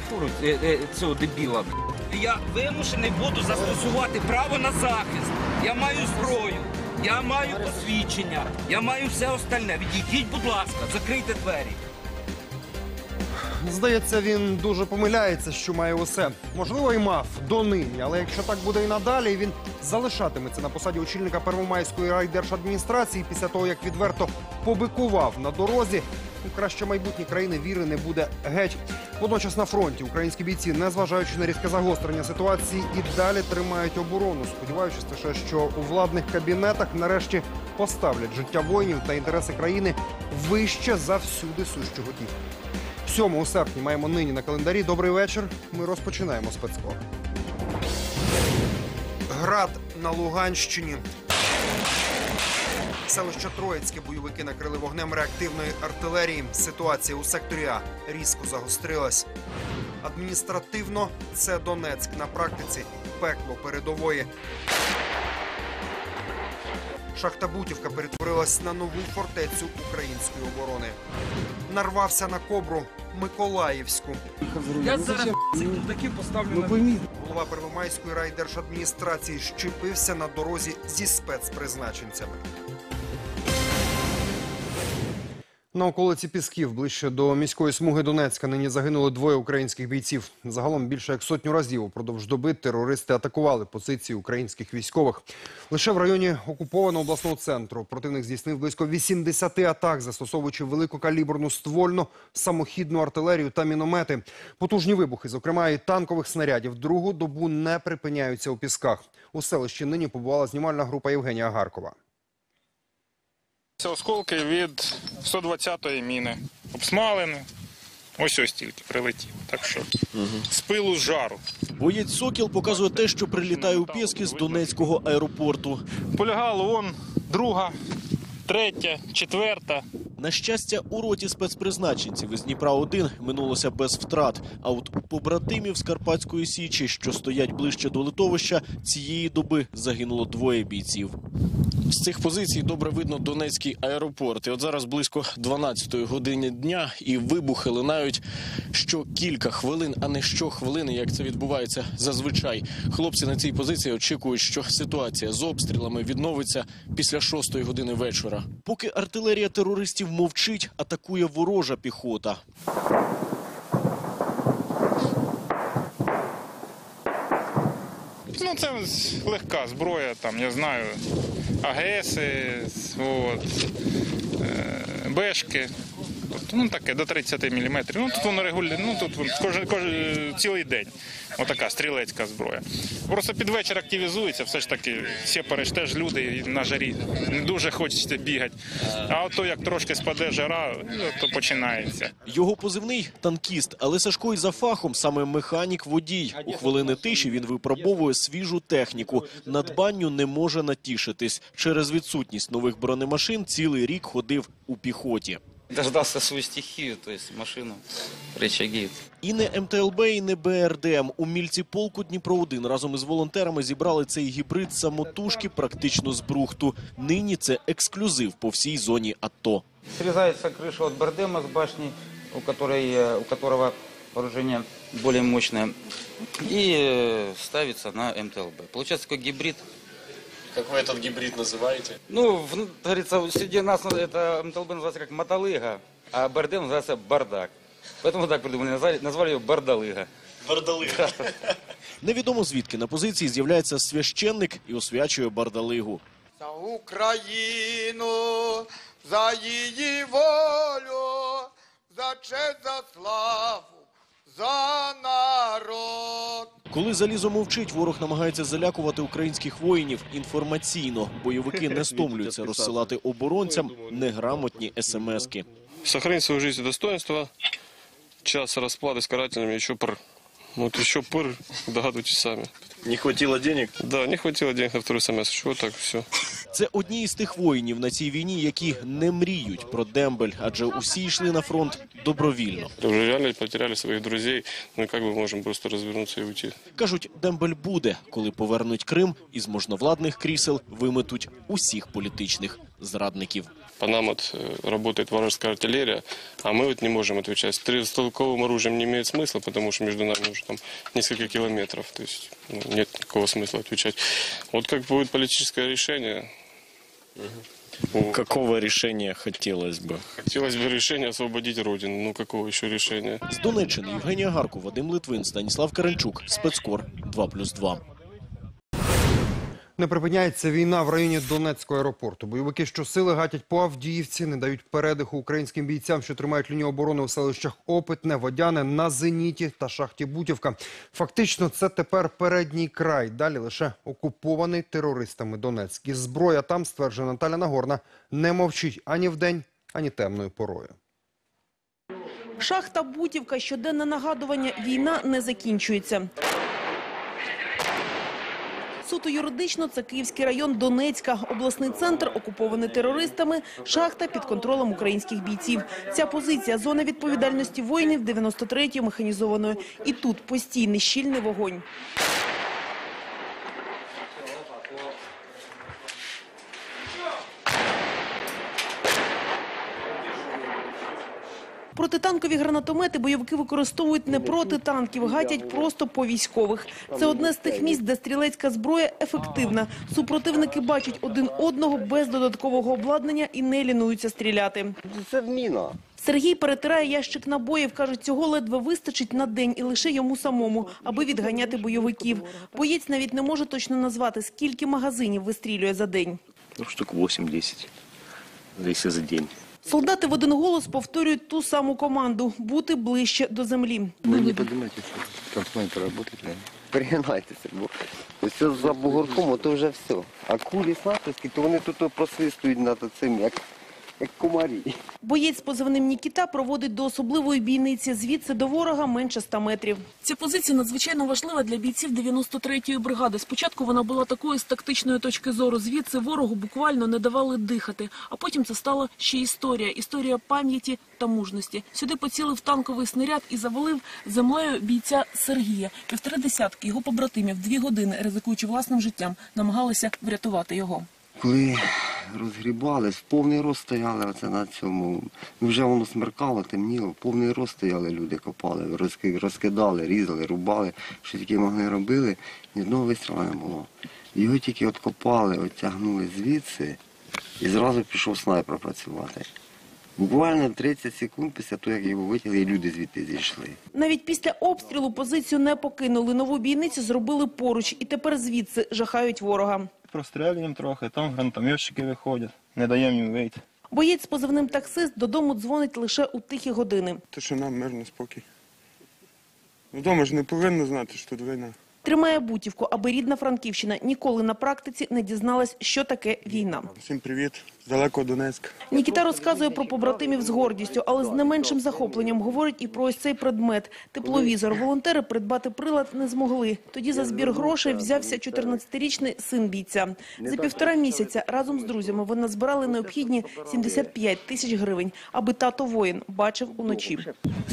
Сфотографуй е, е, цього дебіла. Я вимушений буду застосувати право на захист. Я маю зброю, я маю посвідчення, я маю все остальне. Відійдіть, будь ласка, закрийте двері. Здається, він дуже помиляється, що має усе. Можливо, і мав донині, але якщо так буде і надалі, він залишатиметься на посаді очільника Первомайської райдержадміністрації після того, як відверто побикував на дорозі. У краще майбутнє країни віри не буде геть. Водночас на фронті українські бійці, незважаючи на різке загострення ситуації, і далі тримають оборону, сподіваючись лише, що у владних кабінетах нарешті поставлять життя воїнів та інтереси країни вище за всюди сущу готівку. 7 серпня маємо нині на календарі. Добрий вечір. Ми розпочинаємо спецкор. Град на Луганщині. Селище Троїцьке бойовики накрили вогнем реактивної артилерії. Ситуація у секторі А різко загострилась. Адміністративно це Донецьк на практиці пекло передової. Шахта Бутівка перетворилась на нову фортецю української оборони. Нарвався на кобру Миколаївську. Я зараз такі поставлю на Голова Первомайської райдержадміністрації щепився на дорозі зі спецпризначенцями. На околиці Пісків, ближче до міської смуги Донецька, нині загинули двоє українських бійців. Загалом більше як сотню разів упродовж доби терористи атакували позиції українських військових. Лише в районі окупованого обласного центру противник здійснив близько 80 атак, застосовуючи великокаліберну ствольну, самохідну артилерію та міномети. Потужні вибухи, зокрема і танкових снарядів, другу добу не припиняються у Пісках. У селищі нині побувала знімальна група Євгенія Гаркова. Це осколки від 120-ї міни. Обсмалені. Ось ось тільки прилетіло. Так що з пилу з жару. Боєць Сокіл показує те, що прилітає у Пєски з Донецького аеропорту. Полягало вон друга, третя, четверта. На щастя, у роті спецпризначенців із Дніпра 1 минулося без втрат. А от у побратимів з Карпатської січі, що стоять ближче до литовища, цієї доби загинуло двоє бійців. З цих позицій добре видно Донецький аеропорт. І от зараз близько 12-ї години дня, і вибухи лунають що кілька хвилин, а не щохвилини, як це відбувається зазвичай. Хлопці на цій позиції очікують, що ситуація з обстрілами відновиться після 6-ї години вечора. Поки артилерія терористів мовчить, атакує ворожа піхота. Ну, це легка зброя, там, я знаю, АГСи, от, е, Бешки. Тобто, ну, таке, до 30 мм. Ну, тут воно регулює, ну, тут кожен, кожен, цілий день. Отака стрілецька зброя. Просто під вечір активізується, все ж таки, всі теж люди на жарі. Не дуже хочеться бігати. А от то, як трошки спаде жара, ну, то починається. Його позивний танкіст, але Сашко й за фахом саме механік-водій. У хвилини тиші він випробовує свіжу техніку. Надбанню не може натішитись. Через відсутність нових бронемашин цілий рік ходив у піхоті. Дождался свою стихию, то есть машину, рычаги. І не МТЛБ, і не БРДМ. Умільці полку Дніпро 1 разом із волонтерами зібрали цей гібрид самотужки практично з брухту. Нині це ексклюзив по всій зоні АТО. Срезается крыша от Бардема с башни, у, которой, э, у которого вооружение более мощное, и э, ставится на МТЛБ. Получается такой гибрид. Як ви цей гібрид називаєте? Ну, в- говорится, среди нас это МТЛБ называется как мотолыга, а Бардем называется бардак. Поэтому вот так придумали, назвали, назвали его бардалыга. Бардалига. Невідомо звідки на позиції з'являється священник і освячує бардалигу. За Україну, за її волю, за честь, за славу, за народ. Коли залізо мовчить, ворог намагається залякувати українських воїнів інформаційно. Бойовики не стомлюються розсилати оборонцям неграмотні смски. Сохранить свою жизнь и достоинство. Час расплаты с карательными еще пр. Вот еще пр, догадывайтесь сами. Не хватило денег? Да, не хватило денег на второй смс. Вот так все. Це одні із тих воїнів на цій війні, які не мріють про дембель, адже усі йшли на фронт добровільно. Уже реально потеряли своих друзей. Ну как мы можем просто развернуться и уйти? Кажуть, дембель буде, коли повернуть Крим із можновладних крісел виметуть усіх політичних зрадників. По нам вот э, работает вражеская артиллерия, а мы вот не можем отвечать. Стрелковым оружием не имеет смысла, потому что между нами уже там несколько километров. То есть ну, нет никакого смысла отвечать. Вот как будет политическое решение, ну, Какого рішення хотілося бы? Хотілося б рішення освободить Родину. Ну какого ще рішення? З Донеччини Євгенія Гарко, Вадим Литвин, Станіслав Каренчук, Спецкор 2+,2. Не припиняється війна в районі Донецького аеропорту. Бойовики щосили гатять по Авдіївці, не дають передиху українським бійцям, що тримають лінію оборони у селищах Опитне, Водяне, на Зеніті та шахті Бутівка. Фактично, це тепер передній край. Далі лише окупований терористами Донецьк. І зброя там, стверджує Наталя Нагорна, не мовчить ані вдень, ані темною порою. Шахта Бутівка, щоденне нагадування, війна не закінчується. Суто юридично це Київський район Донецька, обласний центр окупований терористами, шахта під контролем українських бійців. Ця позиція – зона відповідальності воїнів 93-ї механізованої. І тут постійний щільний вогонь. Протитанкові гранатомети бойовики використовують не проти танків, гатять просто по військових. Це одне з тих місць, де стрілецька зброя ефективна. Супротивники бачать один одного без додаткового обладнання і не лінуються стріляти. Це міна. Сергій перетирає ящик набоїв. Каже, цього ледве вистачить на день і лише йому самому, аби відганяти бойовиків. Боєць навіть не може точно назвати, скільки магазинів вистрілює за день. Ну, штук 8-10. Если за день. Солдати в один голос повторюють ту саму команду – бути ближче до землі. Ви не подумайте, що как працює. Перегинайтеся, бо все за бугорком, то вже все. А кулі снайперські, то вони тут просвистують над цим, як, як комарі. Боєць з позивним Нікіта проводить до особливої бійниці. Звідси до ворога менше 100 метрів. Ця позиція надзвичайно важлива для бійців 93-ї бригади. Спочатку вона була такою з тактичної точки зору. Звідси ворогу буквально не давали дихати. А потім це стала ще історія. Історія пам'яті та мужності. Сюди поцілив танковий снаряд і завалив землею бійця Сергія. Півтори десятки його побратимів дві години, ризикуючи власним життям, намагалися врятувати його. Коли розгрібали, в повний рост стояли оце на цьому. Ну, Вже воно смеркало, темніло, повний рост стояли люди, копали, розкидали, різали, рубали, що тільки могли робили, ні одного вистрілу не було. Його тільки от копали, оттягнули звідси і зразу пішов снайпер працювати. Буквально 30 секунд після того, як його витягли, і люди звідти зійшли. Навіть після обстрілу позицію не покинули. Нову бійницю зробили поруч. І тепер звідси жахають ворога. Прострелюємо трохи, там гранатометчики виходять, не даємо їм вийти. Боєць з позивним таксист додому дзвонить лише у тихі години. Тишина, мирно, спокій. Вдома ж не повинно знати, що тут війна. Тримає Бутівку, аби рідна Франківщина ніколи на практиці не дізналась, що таке війна. Всім привіт, з далекого Донецька. Нікіта розказує про побратимів з гордістю, але з не меншим захопленням говорить і про ось цей предмет – тепловізор. Волонтери придбати прилад не змогли. Тоді за збір грошей взявся 14-річний син бійця. За півтора місяця разом з друзями вони назбирали необхідні 75 тисяч гривень, аби тато воїн бачив уночі.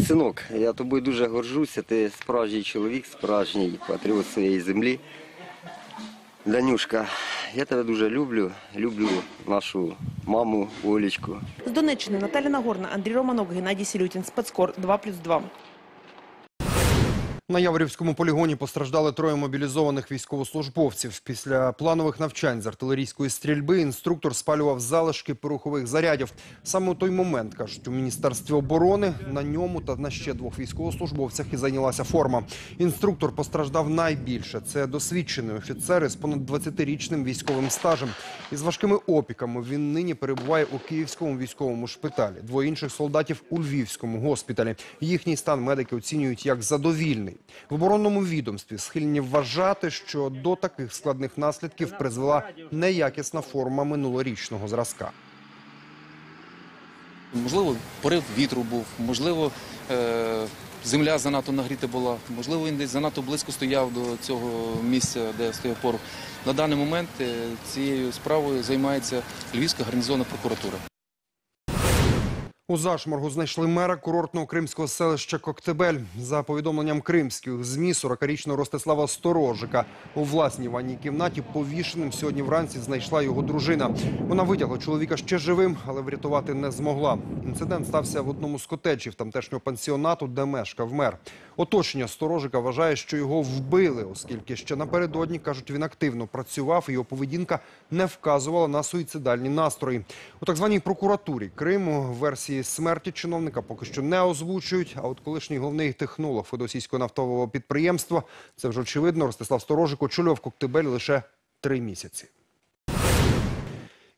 Синок, я тобою дуже горжуся, ти справжній чоловік, справжній патріот своєї землі. Данюшка, я тебе дуже люблю, люблю нашу маму Олечку. З Донеччини Наталя Нагорна, Андрій Романок, Геннадій Сілютін, Спецкор 2+,2. На Яворівському полігоні постраждали троє мобілізованих військовослужбовців. Після планових навчань з артилерійської стрільби інструктор спалював залишки порохових зарядів. Саме у той момент, кажуть, у Міністерстві оборони на ньому та на ще двох військовослужбовцях і зайнялася форма. Інструктор постраждав найбільше. Це досвідчений офіцер із понад 20-річним військовим стажем. Із важкими опіками він нині перебуває у Київському військовому шпиталі. Двоє інших солдатів у Львівському госпіталі. Їхній стан медики оцінюють як задовільний. В оборонному відомстві схильні вважати, що до таких складних наслідків призвела неякісна форма минулорічного зразка. Можливо, порив вітру був, можливо, е, земля занадто нагріта була, можливо, він десь занадто близько стояв до цього місця, де стояв порох. На даний момент е, цією справою займається Львівська гарнізонна прокуратура. У зашморгу знайшли мера курортного кримського селища Коктебель. За повідомленням кримських ЗМІ, 40-річного Ростислава Сторожика у власній ванній кімнаті повішеним сьогодні вранці знайшла його дружина. Вона витягла чоловіка ще живим, але врятувати не змогла. Інцидент стався в одному з котеджів тамтешнього пансіонату, де мешкав мер. Оточення Сторожика вважає, що його вбили, оскільки ще напередодні, кажуть, він активно працював, і його поведінка не вказувала на суїцидальні настрої. У так званій прокуратурі Криму версії смерті чиновника поки що не озвучують. А от колишній головний технолог федосійського нафтового підприємства, це вже очевидно, Ростислав Сторожик очолював Коктебель лише три місяці.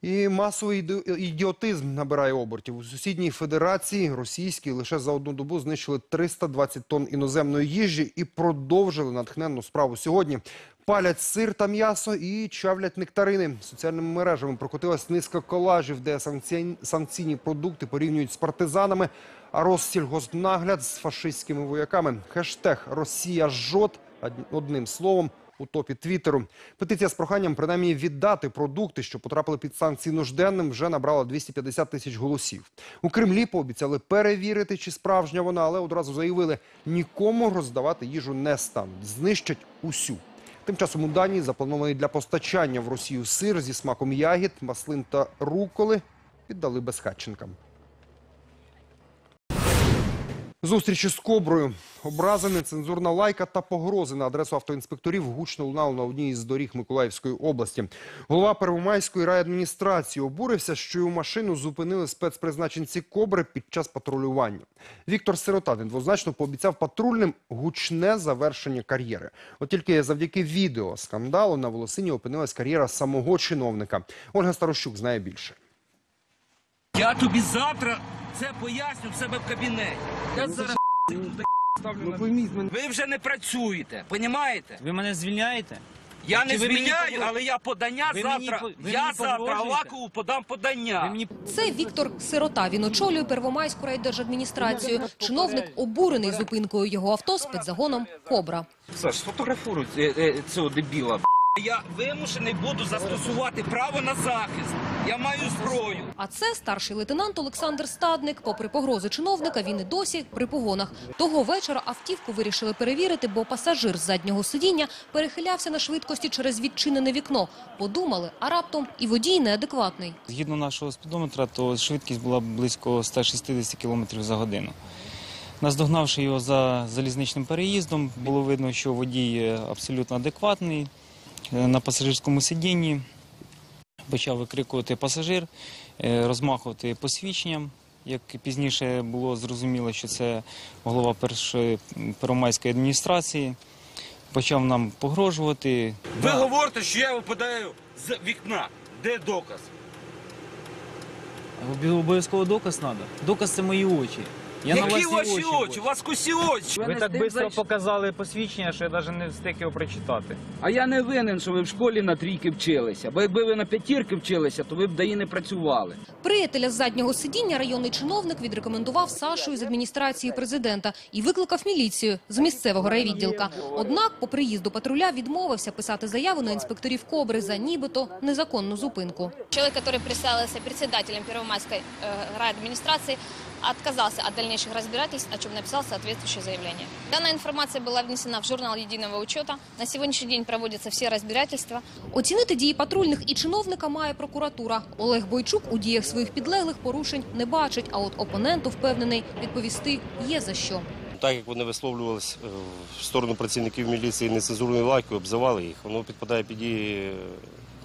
І масовий ідіотизм набирає обертів. У сусідній федерації російські лише за одну добу знищили 320 тонн іноземної їжі і продовжили натхненну справу сьогодні. Палять сир та м'ясо і чавлять нектарини. Соціальними мережами прокотилась низка колажів, де санкці- санкційні продукти порівнюють з партизанами, а Россільгоспнагляд з фашистськими вояками. Хештег «Росія жот» одним словом у топі Твіттеру. Петиція з проханням принаймні віддати продукти, що потрапили під санкції нужденним, вже набрала 250 тисяч голосів. У Кремлі пообіцяли перевірити, чи справжня вона, але одразу заявили, нікому роздавати їжу не стануть, знищать усю. Тим часом у Данії запланований для постачання в Росію сир зі смаком ягід, маслин та руколи віддали безхатченкам. Зустрічі з коброю, образи, нецензурна лайка та погрози на адресу автоінспекторів гучно лунали на одній із доріг Миколаївської області. Голова Первомайської райадміністрації обурився, що його машину зупинили спецпризначенці кобри під час патрулювання. Віктор Сирота недвозначно пообіцяв патрульним гучне завершення кар'єри. От тільки завдяки відео скандалу на волосині опинилась кар'єра самого чиновника. Ольга Старощук знає більше. Я тобі завтра це поясню в себе в кабінеті. Я зараз ви вже не працюєте, понімаєте? Ви мене звільняєте? Я не ви мені звільняю, але я подання Ви мені завтра. по- ви я мені завтра погрожуєте? Авакову подам подання. Це Віктор Сирота. Він очолює Первомайську райдержадміністрацію. Чиновник обурений зупинкою його авто спецзагоном «Кобра». Саш, сфотографуй е, е, цього дебіла. Я вимушений буду застосувати право на захист. Я маю зброю. А це старший лейтенант Олександр Стадник. Попри погрози чиновника, він і досі при погонах. Того вечора автівку вирішили перевірити, бо пасажир з заднього сидіння перехилявся на швидкості через відчинене вікно. Подумали, а раптом і водій неадекватний. Згідно нашого спідометра, то швидкість була близько 160 км за годину. Наздогнавши його за залізничним переїздом, було видно, що водій е, абсолютно адекватний. Е, На пасажирському сидінні почав викрикувати пасажир, е, розмахувати посвідченням. Як пізніше було зрозуміло, що це голова першої первомайської адміністрації. Почав нам погрожувати. Ви говорите, що я випадаю з вікна. Де доказ? Обов'язково доказ треба. Доказ це мої очі. Я на Які вас ваші очі очі? У вас косі очі. Ви так швидко показали посвідчення, що я навіть не встиг його прочитати. А я не винен, що ви в школі на трійки вчилися. Бо якби ви на п'ятірки вчилися, то ви б даї не працювали. Приятеля з заднього сидіння районний чиновник відрекомендував Сашу із адміністрації президента і викликав міліцію з місцевого райвідділка. Однак по приїзду патруля відмовився писати заяву на інспекторів Кобри за нібито незаконну зупинку. Человек, который представился председателем Первомайской э, райадминистрации, отказался от дальнейших разбирательств, о чем написал соответствующее заявление. Данная информация была внесена в журнал единого учета. На сегодняшний день проводятся все разбирательства. Оцінити дії патрульних і чиновника має прокуратура. Олег Бойчук у діях своїх підлеглих порушень не бачить, а от опоненту впевнений, відповісти є за що. Так як вони висловлювалися е, в сторону працівників міліції нецензурною лайкою, обзивали їх, воно підпадає під дії е,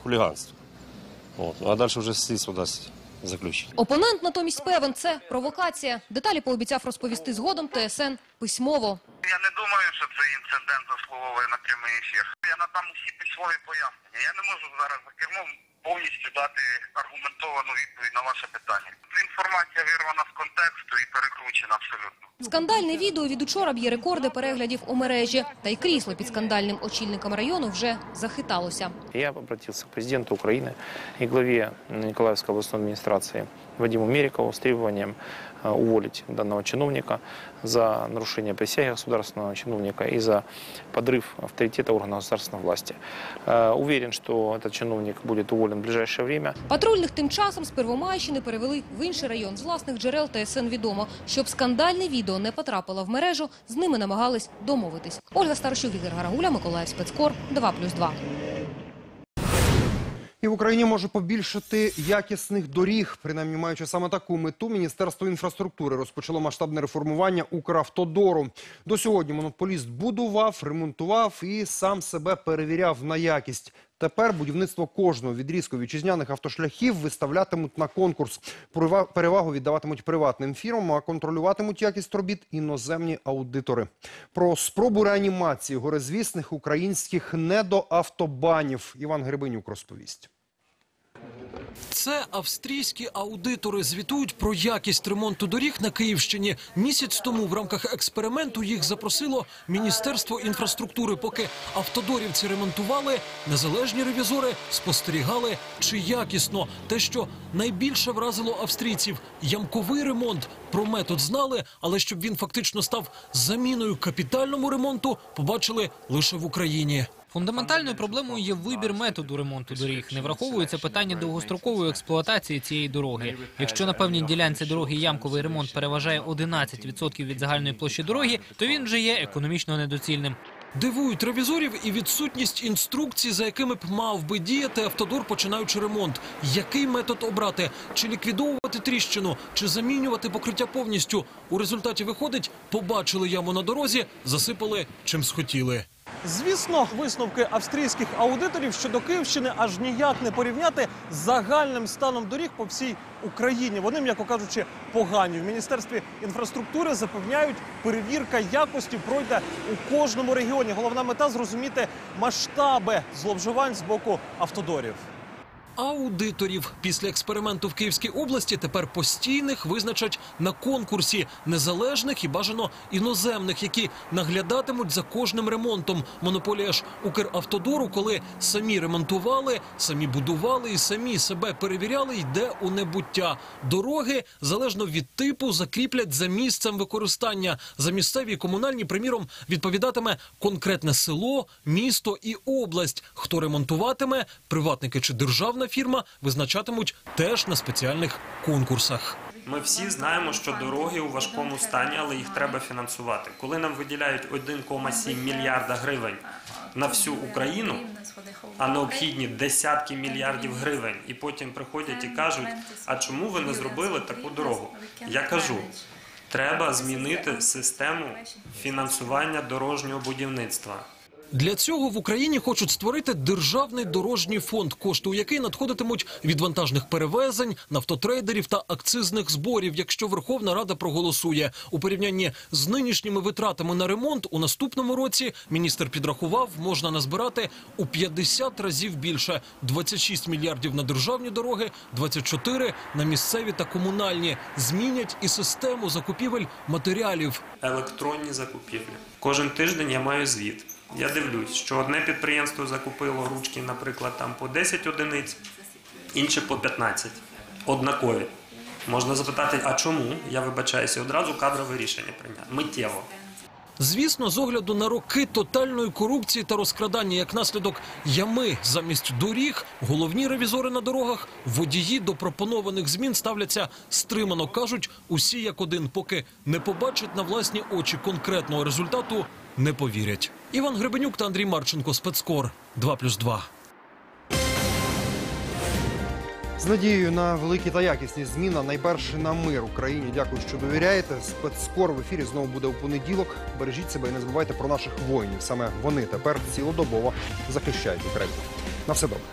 хуліганства. От. Ну, а далі вже слідство дасть заключення. Опонент натомість певен, це провокація. Деталі пообіцяв розповісти згодом ТСН письмово. Я не думаю, що цей інцидент заслуговує на прямий ефір. Я надам усі письмові пояснення. Я не можу зараз за кермом повністю дати аргументовану відповідь на ваше питання. Інформація вирвана з контексту і перекручена абсолютно. Скандальне відео від учора б'є рекорди переглядів у мережі. Та й крісло під скандальним очільником району вже захиталося. Я обратився до президенту України і главі Ніколаївської обласної адміністрації Вадиму Мерікову з требованием э, уволить данного чиновника за нарушение присяги государственного чиновника и за подрыв авторитета органов государственной власти. Э, Уверен, что этот чиновник будет уволен в ближайшее время. Патрульних тим часом з Первомайщини перевели в інший район. З власних джерел ТСН відомо, щоб скандальне відео не потрапило в мережу, з ними намагались домовитись. Ольга Старощук, Ігор Гарагуля, Миколаїв Спецкор, 2+,2. І в Україні може побільшити якісних доріг. Принаймні, маючи саме таку мету, Міністерство інфраструктури розпочало масштабне реформування Укравтодору. До сьогодні монополіст будував, ремонтував і сам себе перевіряв на якість. Тепер будівництво кожного відрізку вітчизняних автошляхів виставлятимуть на конкурс. Перевагу віддаватимуть приватним фірмам, а контролюватимуть якість робіт іноземні аудитори. Про спробу реанімації горизвісних українських недоавтобанів Іван Гребенюк розповість. Це австрійські аудитори звітують про якість ремонту доріг на Київщині. Місяць тому в рамках експерименту їх запросило Міністерство інфраструктури. Поки автодорівці ремонтували, незалежні ревізори спостерігали, чи якісно. Те, що найбільше вразило австрійців – ямковий ремонт. Про метод знали, але щоб він фактично став заміною капітальному ремонту, побачили лише в Україні. Фундаментальною проблемою є вибір методу ремонту доріг. Не враховується питання довгострокової експлуатації цієї дороги. Якщо на певній ділянці дороги ямковий ремонт переважає 11% від загальної площі дороги, то він вже є економічно недоцільним. Дивують ревізорів і відсутність інструкцій, за якими б мав би діяти автодор, починаючи ремонт. Який метод обрати? Чи ліквідовувати тріщину, чи замінювати покриття повністю? У результаті виходить, побачили яму на дорозі, засипали чим схотіли. Звісно, висновки австрійських аудиторів щодо Київщини аж ніяк не порівняти з загальним станом доріг по всій Україні. Вони, м'яко кажучи, погані. В міністерстві інфраструктури запевняють, перевірка якості пройде у кожному регіоні. Головна мета зрозуміти масштаби зловживань з боку автодорів. Аудиторів після експерименту в Київській області тепер постійних визначать на конкурсі незалежних і бажано іноземних, які наглядатимуть за кожним ремонтом. Монополія ж Укравтодору, коли самі ремонтували, самі будували і самі себе перевіряли, йде у небуття. Дороги залежно від типу закріплять за місцем використання. За місцеві і комунальні, приміром, відповідатиме конкретне село, місто і область. Хто ремонтуватиме, приватники чи державна фірма, визначатимуть теж на спеціальних конкурсах. Ми всі знаємо, що дороги у важкому стані, але їх треба фінансувати. Коли нам виділяють 1,7 мільярда гривень на всю Україну, а необхідні десятки мільярдів гривень, і потім приходять і кажуть: а чому ви не зробили таку дорогу? Я кажу. Треба змінити систему фінансування дорожнього будівництва. Для цього в Україні хочуть створити державний дорожній фонд, кошти у який надходитимуть від вантажних перевезень, нафтотрейдерів та акцизних зборів. Якщо Верховна Рада проголосує у порівнянні з нинішніми витратами на ремонт, у наступному році міністр підрахував, можна назбирати у 50 разів більше: 26 мільярдів на державні дороги, 24 на місцеві та комунальні. Змінять і систему закупівель матеріалів. електронні закупівлі. Кожен тиждень я маю звіт. Я дивлюсь, що одне підприємство закупило ручки, наприклад, там по 10 одиниць, інше по 15. Однакові. Можна запитати, а чому? Я вибачаюся, одразу кадрове рішення прийняти. Миттєво. Звісно, з огляду на роки тотальної корупції та розкрадання як наслідок ями замість доріг, головні ревізори на дорогах, водії до пропонованих змін ставляться стримано. кажуть усі як один, поки не побачать на власні очі конкретного результату, не повірять. Іван Гребенюк та Андрій Марченко, спецкор 2+,2. З надією на великі та якісні зміни, найперше на мир Україні. Дякую, що довіряєте. Спецскор в ефірі знову буде у понеділок. Бережіть себе і не забувайте про наших воїнів. Саме вони тепер цілодобово захищають Україну. На все добре.